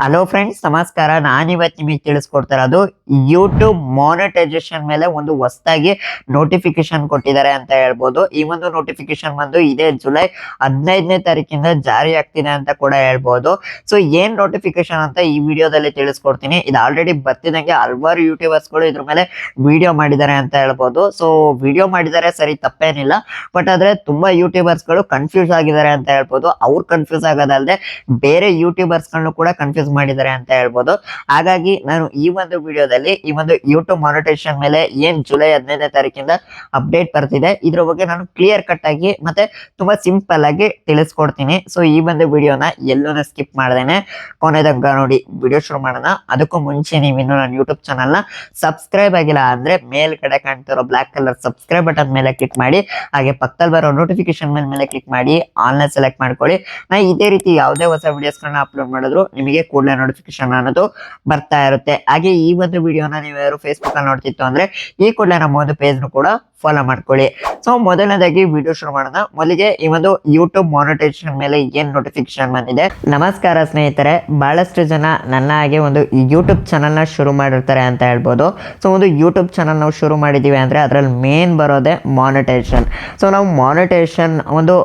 Hello friends ನಮಸ್ಕಾರ. ನಾನಿವತ್ತು ನಿಮಗೆ ತಿಳಿಸ್ಕೊಡ್ತಾ ಇರೋದು ಯೂಟ್ಯೂಬ್ ಮಾನಿಟೈಸೇಷನ್ ಮೇಲೆ ಒಂದು ಹೊಸದಾಗಿ ನೋಟಿಫಿಕೇಶನ್ ಕೊಟ್ಟಿದ್ದಾರೆ ಅಂತ ಹೇಳ್ಬೋದು. ಈ ಒಂದು ನೋಟಿಫಿಕೇಶನ್ ಬಂದು ಇದೇ ಜುಲೈ ಹದಿನೈದನೇ ತಾರೀಕಿಂದ ಜಾರಿ ಆಗ್ತಿದೆ ಅಂತ ಕೂಡ ಹೇಳ್ಬೋದು. ಸೊ ಏನ್ ನೋಟಿಫಿಕೇಶನ್ ಅಂತ ಈ ವಿಡಿಯೋದಲ್ಲಿ ತಿಳಿಸ್ಕೊಡ್ತೀನಿ. ಇದು ಆಲ್ರೆಡಿ ಬರ್ತಿದಂಗೆ ಹಲವಾರು ಯೂಟ್ಯೂಬರ್ಸ್ಗಳು ಇದ್ರ ಮೇಲೆ ವಿಡಿಯೋ ಮಾಡಿದ್ದಾರೆ ಅಂತ ಹೇಳ್ಬೋದು. ಸೊ ವಿಡಿಯೋ ಮಾಡಿದ್ದಾರೆ ಸರಿ, ತಪ್ಪೇನಿಲ್ಲ. ಬಟ್ ಆದ್ರೆ ತುಂಬಾ ಯೂಟ್ಯೂಬರ್ಸ್ಗಳು ಕನ್ಫ್ಯೂಸ್ ಆಗಿದ್ದಾರೆ ಅಂತ ಹೇಳ್ಬೋದು. ಅವ್ರು ಕನ್ಫ್ಯೂಸ್ ಆಗೋದಲ್ಲದೆ ಬೇರೆ ಯೂಟ್ಯೂಬರ್ಸ್ಗಳನ್ನು ಕೂಡ ಕನ್ಫ್ಯೂಸ್ ಮಾಡಿದ್ದಾರೆ ಅಂತ ಹೇಳ್ಬೋದು. ಹಾಗಾಗಿ ನಾನು ಈ ಒಂದು ವಿಡಿಯೋದಲ್ಲಿ ಈ ಒಂದು ಯೂಟ್ಯೂಬ್ ಮಾನಿಟೇಷನ್ ಮೇಲೆ ಏನ್ ಜುಲೈ ಹದಿನೈದನೇ ತಾರೀಕಿಂದ ಅಪ್ಡೇಟ್ ಬರ್ತಿದೆ, ಇದ್ರ ಬಗ್ಗೆ ನಾನು ಕ್ಲಿಯರ್ ಕಟ್ ಆಗಿ ಮತ್ತೆ ತುಂಬಾ ಸಿಂಪಲ್ ಆಗಿ ತಿಳಿಸ್ಕೊಡ್ತೀನಿ. ಸೊ ಈ ಒಂದು ವಿಡಿಯೋನ ಎಲ್ಲೂ ಸ್ಕಿಪ್ ಮಾಡ್ದೇನೆ. ಕೊನೆದಂಗ ನೋಡಿ, ವಿಡಿಯೋ ಶುರು ಮಾಡೋಣ. ಅದಕ್ಕೂ ಮುಂಚೆ ನೀವು ಇನ್ನು ನನ್ನ ಯೂಟ್ಯೂಬ್ ಚಾನಲ್ನ ಸಬ್ಸ್ಕ್ರೈಬ್ ಆಗಿಲ್ಲ ಅಂದ್ರೆ ಮೇಲ್ಗಡೆ ಕಾಣ್ತಿರೋ ಬ್ಲಾಕ್ ಕಲರ್ ಸಬ್ಸ್ಕ್ರೈಬ್ ಬಟನ್ ಮೇಲೆ ಕ್ಲಿಕ್ ಮಾಡಿ, ಹಾಗೆ ಪಕ್ಕದಲ್ಲಿ ಬರೋ ನೋಟಿಫಿಕೇಶನ್ ಮೇಲೆ ಮೇಲೆ ಕ್ಲಿಕ್ ಮಾಡಿ ಆನ್ಲೈನ್ ಸೆಲೆಕ್ಟ್ ಮಾಡ್ಕೊಳ್ಳಿ. ನಾ ಇದೇ ರೀತಿ ಯಾವುದೇ ಹೊಸ ವಿಡಿಯೋಸ್ಗಳನ್ನ ಅಪ್ಲೋಡ್ ಮಾಡಿದ್ರು ನಿಮಗೆ ಕೂಡಲೇ ನೋಟಿಫಿಕೇಶನ್ ಅನ್ನೋದು ಬರ್ತಾ ಇರುತ್ತೆ. ಹಾಗೆ ಈ ಒಂದು ವಿಡಿಯೋನ ನೀವು ಯಾರು ಫೇಸ್ಬುಕ್ ಅಲ್ಲಿ ನೋಡ್ತಿತ್ತು ಅಂದ್ರೆ ಈ ಕೂಡಲೇ ನಮ್ಮ ಒಂದು ಪೇಜ್ ಕೂಡ ಫಾಲೋ ಮಾಡ್ಕೊಳ್ಳಿ. ಸೊ ಮೊದಲನೇದಾಗಿ ವಿಡಿಯೋ ಶುರು ಮಾಡೋಣ. ಮೊದಲಿಗೆ ಈ ಒಂದು ಯೂಟ್ಯೂಬ್ ಮಾನಿಟೈಸೇಷನ್ ಮೇಲೆ ಏನ್ ನೋಟಿಫಿಕೇಶನ್ ಬಂದಿದೆ? ನಮಸ್ಕಾರ ಸ್ನೇಹಿತರೆ. ಬಹಳಷ್ಟು ಜನ ನನ್ನ ಹಾಗೆ ಒಂದು ಯೂಟ್ಯೂಬ್ ಚಾನಲ್ನ ಶುರು ಮಾಡಿರ್ತಾರೆ ಅಂತ ಹೇಳ್ಬೋದು. ಸೊ ಒಂದು ಯೂಟ್ಯೂಬ್ ಚಾನಲ್ ನಾವು ಶುರು ಮಾಡಿದ್ದೀವಿ ಅಂದರೆ ಅದರಲ್ಲಿ ಮೇನ್ ಬರೋದೇ ಮಾನಿಟೈಸೇಷನ್ ಸೊ ನಾವು ಮಾನಿಟೈಸೇಷನ್ ಒಂದು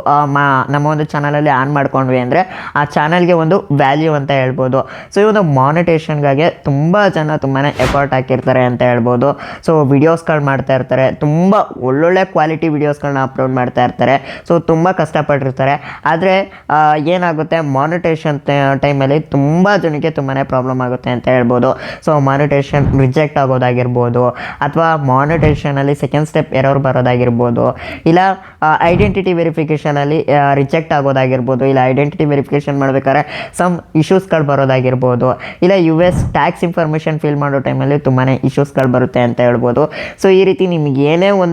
ನಮ್ಮ ಒಂದು ಚಾನಲಲ್ಲಿ ಆನ್ ಮಾಡ್ಕೊಂಡ್ವಿ ಅಂದರೆ ಆ ಚಾನಲ್ಗೆ ಒಂದು ವ್ಯಾಲ್ಯೂ ಅಂತ ಹೇಳ್ಬೋದು. ಸೊ ಈ ಒಂದು ಮಾನಿಟೇಷನ್ಗಾಗಿ ತುಂಬ ಜನ ತುಂಬಾ ಎಫರ್ಟ್ ಹಾಕಿರ್ತಾರೆ ಅಂತ ಹೇಳ್ಬೋದು. ಸೊ ವಿಡಿಯೋಸ್ಗಳು ಮಾಡ್ತಾ ಇರ್ತಾರೆ. ತುಂಬ ಒಳ್ಳೊಳ್ಳೆ ಕ್ವಾಲಿಟಿ ವೀಡಿಯೋಸ್ಗಳನ್ನ ಅಪ್ಲೋಡ್ ಮಾಡ್ತಾ ಇರ್ತಾರೆ. ಸೊ ತುಂಬ ಕಷ್ಟಪಟ್ಟಿರ್ತಾರೆ. ಆದರೆ ಏನಾಗುತ್ತೆ? ಮಾನಿಟೇಷನ್ ಟೈಮಲ್ಲಿ ತುಂಬ ಜನಕ್ಕೆ ತುಂಬಾ ಪ್ರಾಬ್ಲಮ್ ಆಗುತ್ತೆ ಅಂತ ಹೇಳ್ಬೋದು. ಸೊ ಮಾನಿಟೇಷನ್ ರಿಜೆಕ್ಟ್ ಆಗೋದಾಗಿರ್ಬೋದು, ಅಥವಾ ಮಾನಿಟೇಷನಲ್ಲಿ ಸೆಕೆಂಡ್ ಸ್ಟೆಪ್ ಎರರ್ ಬರೋದಾಗಿರ್ಬೋದು, ಇಲ್ಲ ಐಡೆಂಟಿಟಿ ವೆರಿಫಿಕೇಷನಲ್ಲಿ ರಿಜೆಕ್ಟ್ ಆಗೋದಾಗಿರ್ಬೋದು, ಇಲ್ಲ ಐಡೆಂಟಿಟಿ ವೆರಿಫಿಕೇಷನ್ ಮಾಡ್ಬೇಕಾದ್ರೆ ಸಮ್ ಇಶ್ಯೂಸ್ಗಳು ಬರೋದಾಗಿರ್ಬೋದು, ಇಲ್ಲ U S tax information fill ಮಾಡೋ ಟೈಮಲ್ಲಿ ತುಂಬಾ ಇಶ್ಯೂಸ್ಗಳು ಬರುತ್ತೆ ಅಂತ ಹೇಳ್ಬೋದು. ಸೊ ಈ ರೀತಿ ನಿಮ್ಗೆ ಏನೇ ಒಂದು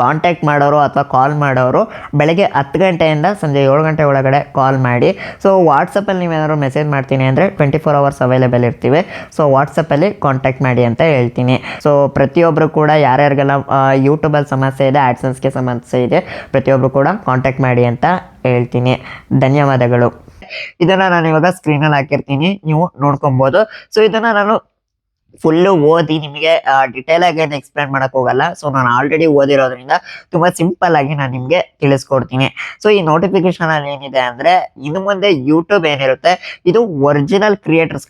ಕಾಂಟ್ಯಾಕ್ಟ್ ಮಾಡೋರು ಅಥವಾ ಕಾಲ್ ಮಾಡೋರು ಬೆಳಗ್ಗೆ ಹತ್ತು ಗಂಟೆಯಿಂದ ಸಂಜೆ ಏಳು ಗಂಟೆ ಒಳಗಡೆ ಕಾಲ್ ಮಾಡಿ. ಸೊ ವಾಟ್ಸಪ್ಪಲ್ಲಿ ನೀವೇನಾದ್ರು ಮೆಸೇಜ್ ಮಾಡ್ತೀನಿ ಅಂದರೆ ಟ್ವೆಂಟಿ ಫೋರ್ ಅವರ್ಸ್ ಅವೈಲೇಬಲ್ ಇರ್ತೀವಿ ಸೊ ವಾಟ್ಸಪ್ಪಲ್ಲಿ ಕಾಂಟ್ಯಾಕ್ಟ್ ಮಾಡಿ ಅಂತ ಹೇಳ್ತೀನಿ. ಸೊ ಪ್ರತಿಯೊಬ್ಬರು ಕೂಡ ಯಾರ್ಯಾರಿಗೆಲ್ಲ ಯೂಟ್ಯೂಬಲ್ಲಿ ಸಮಸ್ಯೆ ಇದೆ ಆ್ಯಡ್ಸನ್ಸ್ಗೆ ಸಮಸ್ಯೆ ಇದೆ ಪ್ರತಿಯೊಬ್ಬರು ಕೂಡ ಕಾಂಟ್ಯಾಕ್ಟ್ ಮಾಡಿ ಅಂತ ಹೇಳ್ತೀನಿ. ಧನ್ಯವಾದಗಳು. ಇದನ್ನು ನಾನು ಇವಾಗ ಸ್ಕ್ರೀನಲ್ಲಿ ಹಾಕಿರ್ತೀನಿ. ನೀವು ನೋಡ್ಕೊಬೋದು. ಸೊ ಇದನ್ನು ನಾನು ಫುಲ್ಲು ಓದಿ ನಿಮಗೆ ಡಿಟೇಲ್ ಆಗಿ ಏನು ಎಕ್ಸ್ಪ್ಲೇನ್ ಮಾಡಕ್ ಹೋಗಲ್ಲ. ಸೊ ನಾನು ಆಲ್ರೆಡಿ ಓದಿರೋದ್ರಿಂದ ತುಂಬಾ ಸಿಂಪಲ್ ಆಗಿ ನಾನು ನಿಮಗೆ ತಿಳಿಸ್ಕೊಡ್ತೀನಿ. ಸೊ ಈ ನೋಟಿಫಿಕೇಶನ್ ಅಲ್ಲಿ ಏನಿದೆ ಅಂದ್ರೆ, ಇನ್ನು ಮುಂದೆ ಯೂಟ್ಯೂಬ್ ಏನಿರುತ್ತೆ, ಇದು ಒರಿಜಿನಲ್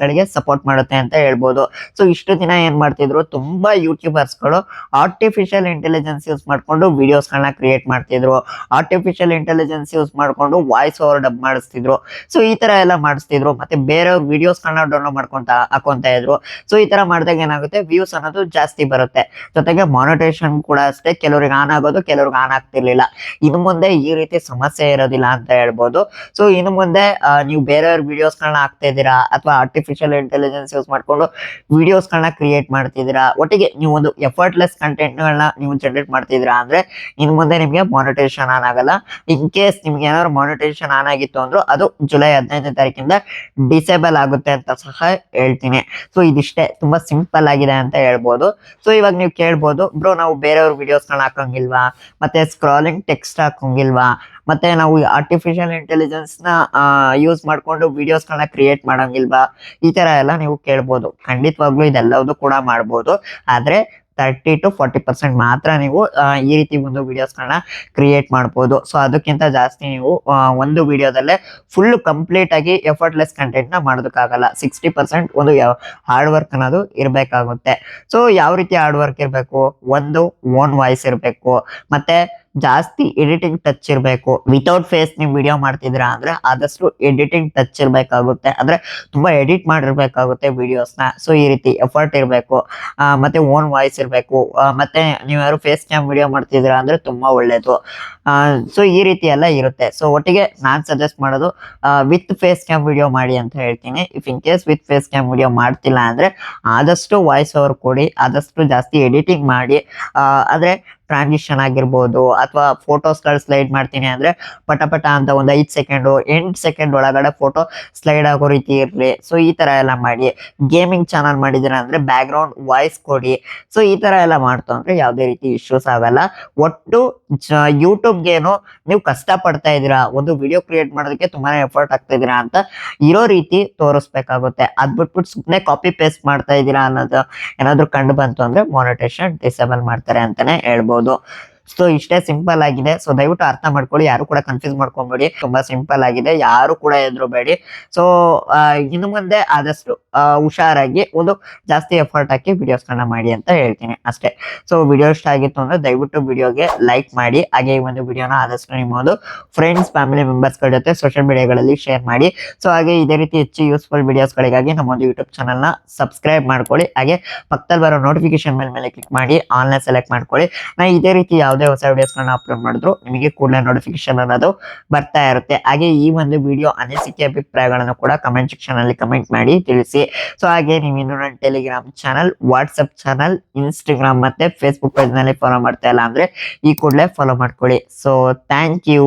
ಗಳಿಗೆ ಸಪೋರ್ಟ್ ಮಾಡುತ್ತೆ ಅಂತ ಹೇಳ್ಬೋದು. ಸೊ ಇಷ್ಟು ದಿನ ಏನ್ ಮಾಡ್ತಿದ್ರು, ತುಂಬಾ ಯೂಟ್ಯೂಬರ್ಸ್ಗಳು ಆರ್ಟಿಫಿಷಿಯಲ್ ಇಂಟೆಲಿಜೆನ್ಸ್ ಯೂಸ್ ಮಾಡ್ಕೊಂಡು ವಿಡಿಯೋಸ್ಗಳನ್ನ ಕ್ರಿಯೇಟ್ ಮಾಡ್ತಿದ್ರು. ಆರ್ಟಿಫಿಷಿಯಲ್ ಇಂಟೆಲಿಜೆನ್ಸ್ ಯೂಸ್ ಮಾಡ್ಕೊಂಡು ವಾಯ್ಸ್ ಓವರ್ ಡಬ್ ಮಾಡಿಸ್ತಿದ್ರು. ಸೊ ಈ ತರ ಎಲ್ಲ ಮಾಡಿಸ್ತಿದ್ರು. ಮತ್ತೆ ಬೇರೆಯವ್ರ ವಿಡಿಯೋಸ್ಗಳನ್ನ ಡೌನ್ಲೋಡ್ ಮಾಡ್ಕೊಂತ, ಹಾಕೊಂತ ಇದ್ರು. ಸೊ ಈ ತರ ಮಾಡಿದಾಗ ಏನಾಗುತ್ತೆ? ವ್ಯೂಸ್ ಅನ್ನೋದು ಜಾಸ್ತಿ ಬರುತ್ತೆ. ಜೊತೆಗೆ ಮಾನಿಟೇಷನ್ ಕೂಡ ಅಷ್ಟೇ. ಕೆಲವ್ರಿಗೆ ಆನ್ ಆಗೋದು, ಕೆಲವ್ರಿಗೆ ಆನ್ ಆಗ್ತಿರ್ಲಿಲ್ಲ. ಇನ್ನು ಮುಂದೆ ಈ ರೀತಿ ಸಮಸ್ಯೆ ಇರೋದಿಲ್ಲ ಅಂತ ಹೇಳ್ಬೋದು. ಸೊ ಇನ್ನು ಮುಂದೆ ನೀವು ಬೇರೆಯವ್ರ ವಿಡಿಯೋಸ್ಗಳನ್ನ ಹಾಕ್ತಾ ಇದ್ದೀರಾ? ಅಥವಾ ಆರ್ಟಿಫಿಷಿಯಲ್ ಇಂಟೆಲಿಜೆನ್ಸ್ ಯೂಸ್ ಮಾಡ್ಕೊಂಡು ವಿಡಿಯೋಸ್ಗಳನ್ನ ಕ್ರಿಯೇಟ್ ಮಾಡ್ತಿದ್ದೀರಾ? ಒಟ್ಟಿಗೆ ನೀವು ಒಂದು ಎಫರ್ಟ್ಲೆಸ್ ಕಂಟೆಂಟ್ಗಳನ್ನ ನೀವು ಜನರೇಟ್ ಮಾಡ್ತಿದ್ದೀರಾ ಅಂದ್ರೆ, ಇನ್ನು ಮುಂದೆ ನಿಮಗೆ ಮಾನಿಟೇಷನ್ ಆನ್ ಆಗಲ್ಲ. ಇನ್ ಕೇಸ್ ನಿಮ್ಗೆ ಏನಾದ್ರು ಮಾನಿಟೇಷನ್ ಆನ್ ಆಗಿತ್ತು ಅಂದ್ರೂ, ಅದು ಜುಲೈ ಹದಿನೈದನೇ ತಾರೀಕಿಂದ ಡಿಸೇಬಲ್ ಆಗುತ್ತೆ ಅಂತ ಸಹ ಹೇಳ್ತೀನಿ. ಸೊ ಇದಿಷ್ಟೇ. ತುಂಬಾ ಸಿಂಪಲ್ ಆಗಿದೆ ಅಂತ ಹೇಳ್ಬೋದು. ಸೊ ಇವಾಗ ನೀವು ಕೇಳ್ಬೋದು, ಬ್ರೋ, ನಾವು ಬೇರೆಯವ್ರ ವಿಡಿಯೋಸ್ಗಳನ್ನ ಹಾಕಂಗಿಲ್ವಾ? ಮತ್ತೆ ಸ್ಕ್ರಾಲಿಂಗ್ ಟೆಕ್ಸ್ಟ್ ಹಾಕಂಗಿಲ್ವಾ? ಮತ್ತೆ ನಾವು ಆರ್ಟಿಫಿಷಿಯಲ್ ಇಂಟೆಲಿಜೆನ್ಸ್ನ ಯೂಸ್ ಮಾಡ್ಕೊಂಡು ವಿಡಿಯೋಸ್ಗಳನ್ನ ಕ್ರಿಯೇಟ್ ಮಾಡಂಗಿಲ್ವಾ? ಈ ತರ ಎಲ್ಲ ನೀವು ಕೇಳ್ಬೋದು. ಖಂಡಿತವಾಗ್ಲೂ ಇದೆಲ್ಲವೂ ಕೂಡ ಮಾಡ್ಬೋದು. ಆದ್ರೆ ತರ್ಟಿ ಟು ಫಾರ್ಟಿ ಪರ್ಸೆಂಟ್ ಮಾತ್ರ ನೀವು ಈ ರೀತಿ ಒಂದು ವಿಡಿಯೋಸ್ಗಳನ್ನ ಕ್ರಿಯೇಟ್ ಮಾಡ್ಬೋದು. ಸೊ ಅದಕ್ಕಿಂತ ಜಾಸ್ತಿ ನೀವು ಒಂದು ವಿಡಿಯೋದಲ್ಲೇ ಫುಲ್ ಕಂಪ್ಲೀಟ್ ಆಗಿ ಎಫರ್ಟ್ಲೆಸ್ ಕಂಟೆಂಟ್ನ ಮಾಡೋದಕ್ಕಾಗಲ್ಲ. ಸಿಕ್ಸ್ಟಿ ಪರ್ಸೆಂಟ್ ಒಂದು ಹಾರ್ಡ್ ವರ್ಕ್ ಅನ್ನೋದು ಇರಬೇಕಾಗುತ್ತೆ. ಸೊ ಯಾವ ರೀತಿ ಹಾರ್ಡ್ ವರ್ಕ್ ಇರಬೇಕು? ಒಂದು ಓನ್ ವಾಯ್ಸ್ ಇರಬೇಕು. ಮತ್ತೆ ಜಾಸ್ತಿ ಎಡಿಟಿಂಗ್ ಟಚ್ ಇರಬೇಕು. ವಿತೌಟ್ ಫೇಸ್ ನೀವು ವಿಡಿಯೋ ಮಾಡ್ತಿದ್ದೀರಾ ಅಂದ್ರೆ ಆದಷ್ಟು ಎಡಿಟಿಂಗ್ ಟಚ್ ಇರಬೇಕಾಗುತ್ತೆ. ಅಂದ್ರೆ ತುಂಬಾ ಎಡಿಟ್ ಮಾಡಿರ್ಬೇಕಾಗುತ್ತೆ ವಿಡಿಯೋಸ್ನ ಸೊ ಈ ರೀತಿ ಎಫರ್ಟ್ ಇರಬೇಕು. ಮತ್ತೆ ಓನ್ ವಾಯ್ಸ್ ಇರಬೇಕು. ಮತ್ತೆ ನೀವು ಯಾರು ಫೇಸ್ ಕ್ಯಾಮ್ ವಿಡಿಯೋ ಮಾಡ್ತಿದ್ದೀರಾ ಅಂದ್ರೆ ತುಂಬಾ ಒಳ್ಳೇದು. ಸೊ ಈ ರೀತಿ ಎಲ್ಲ ಇರುತ್ತೆ. ಸೊ ಒಟ್ಟಿಗೆ ನಾನು ಸಜೆಸ್ಟ್ ಮಾಡೋದು ವಿತ್ ಫೇಸ್ ಕ್ಯಾಮ್ ವಿಡಿಯೋ ಮಾಡಿ ಅಂತ ಹೇಳ್ತೀನಿ. If in case with face cam video ಮಾಡ್ತಿಲ್ಲ ಅಂದ್ರೆ ಆದಷ್ಟು ವಾಯ್ಸ್ ಓವರ್ ಕೊಡಿ ಆದಷ್ಟು ಜಾಸ್ತಿ ಎಡಿಟಿಂಗ್ ಮಾಡಿ. ಆದರೆ ಟ್ರಾನ್ಸಿಷನ್ ಆಗಿರ್ಬೋದು ಅಥವಾ ಫೋಟೋಸ್ಗಳು ಸ್ಲೈಡ್ ಮಾಡ್ತೀನಿ ಅಂದ್ರೆ ಪಟ ಪಟ ಅಂತ ಒಂದು ಐದು ಸೆಕೆಂಡು ಎಂಟು ಸೆಕೆಂಡ್ ಒಳಗಡೆ ಫೋಟೋ ಸ್ಲೈಡ್ ಆಗೋ ರೀತಿ ಇರಲಿ. ಸೊ ಈ ತರ ಎಲ್ಲ ಮಾಡಿ. ಗೇಮಿಂಗ್ ಚಾನಲ್ ಮಾಡಿದ್ರೆ ಅಂದ್ರೆ ಬ್ಯಾಕ್ ಗ್ರೌಂಡ್ ವಾಯ್ಸ್ ಕೊಡಿ. ಸೊ ಈ ತರ ಎಲ್ಲ ಮಾಡ್ತು ಅಂದ್ರೆ ಯಾವುದೇ ರೀತಿ ಇಶ್ಯೂಸ್ ಆಗಲ್ಲ. ಒಟ್ಟು ಯೂಟ್ಯೂಬ್ಗೇನು ನೀವು ಕಷ್ಟ ಪಡ್ತಾ ಇದೀರಾ ಒಂದು ವಿಡಿಯೋ ಕ್ರಿಯೇಟ್ ಮಾಡೋದಕ್ಕೆ ತುಂಬಾನೇ ಎಫರ್ಟ್ ಆಗ್ತಾ ಇದೀರಾ ಅಂತ ಇರೋ ರೀತಿ ತೋರಿಸ್ಬೇಕಾಗುತ್ತೆ. ಅದ್ ಬಿಟ್ಬಿಟ್ಟು ಸುಮ್ಮನೆ ಕಾಪಿ ಪೇಸ್ಟ್ ಮಾಡ್ತಾ ಇದೀರಾ ಅನ್ನೋದು ಏನಾದ್ರು ಕಂಡು ಬಂತು ಅಂದ್ರೆ ಮೋನಿಟೇಷನ್ ಡಿಸೇಬಲ್ ಮಾಡ್ತಾರೆ ಅಂತಾನೆ ಹೇಳ್ಬೋದು. Not. ಸೊ ಇಷ್ಟೇ ಸಿಂಪಲ್ ಆಗಿದೆ. ಸೊ ದಯವಿಟ್ಟು ಅರ್ಥ ಮಾಡ್ಕೊಳ್ಳಿ. ಯಾರು ಕೂಡ ಕನ್ಫ್ಯೂಸ್ ಮಾಡ್ಕೊಂಬೇಡಿ. ತುಂಬಾ ಸಿಂಪಲ್ ಆಗಿದೆ. ಯಾರು ಕೂಡ ಎದುರುಬೇಡಿ ಸೊ ಇನ್ನು ಮುಂದೆ ಆದಷ್ಟು ಹುಷಾರಾಗಿ ಒಂದು ಜಾಸ್ತಿ ಎಫರ್ಟ್ ಹಾಕಿ ವಿಡಿಯೋಸ್ಗಳನ್ನ ಮಾಡಿ ಅಂತ ಹೇಳ್ತೀನಿ ಅಷ್ಟೇ. ಸೊ ವಿಡಿಯೋ ಇಷ್ಟ ಆಗಿತ್ತು ಅಂದ್ರೆ ದಯವಿಟ್ಟು ವಿಡಿಯೋಗೆ ಲೈಕ್ ಮಾಡಿ. ಹಾಗೆ ಈ ಒಂದು ವಿಡಿಯೋನ ಆದಷ್ಟು ನಿಮ್ಮ ಒಂದು ಫ್ರೆಂಡ್ಸ್ ಫ್ಯಾಮಿಲಿ ಮೆಂಬರ್ಸ್ಗಳ ಜೊತೆ ಸೋಷಿಯಲ್ ಮೀಡಿಯಾಗಳಲ್ಲಿ ಶೇರ್ ಮಾಡಿ. ಸೊ ಹಾಗೆ ಇದೇ ರೀತಿ ಹೆಚ್ಚು ಯೂಸ್ಫುಲ್ ವಿಡಿಯೋಸ್ಗಳಿಗಾಗಿ ನಮ್ಮ ಒಂದು ಯೂಟ್ಯೂಬ್ ಚಾನಲ್ನ ಸಬ್ಸ್ಕ್ರೈಬ್ ಮಾಡ್ಕೊಳ್ಳಿ. ಹಾಗೆ ಪಕ್ಕದಲ್ಲಿ ಬರೋ ನೋಟಿಫಿಕೇಶನ್ ಮೇಲೆ ಮೇಲೆ ಕ್ಲಿಕ್ ಮಾಡಿ. ಆನ್ಲೈನ್ ಸೆಲೆಕ್ಟ್ ಮಾಡ್ಕೊಳ್ಳಿ. ನಾ ಇದೇ ರೀತಿ ಯಾವುದೇ ಹೊಸ ವಿಡಿಯೋಸ್ಗಳನ್ನ ಅಪ್ಲೋಡ್ ಮಾಡಿದ್ರು, ನಿಮಗೆ ಕೂಡಲೇ ನೋಟಿಫಿಕೇಶನ್ ಅನ್ನೋದು ಬರ್ತಾ ಇರುತ್ತೆ. ಹಾಗೆ ಈ ಒಂದು ವಿಡಿಯೋ ಅನಿಸಿಕೆ ಅಭಿಪ್ರಾಯಗಳನ್ನು ಕೂಡ ಕಮೆಂಟ್ ಸೆಕ್ಷನ್ ಅಲ್ಲಿ ಕಮೆಂಟ್ ಮಾಡಿ ತಿಳಿಸಿ. ಸೊ ಹಾಗೆ ನೀವು ನನ್ನ Telegram channel WhatsApp channel Instagram ಮತ್ತೆ ಫೇಸ್ಬುಕ್ ಪೇಜ್ನಲ್ಲಿ ಫಾಲೋ ಮಾಡ್ತಾ ಇಲ್ಲ ಅಂದ್ರೆ ಈ ಕೂಡಲೇ ಫಾಲೋ ಮಾಡ್ಕೊಳ್ಳಿ. So thank you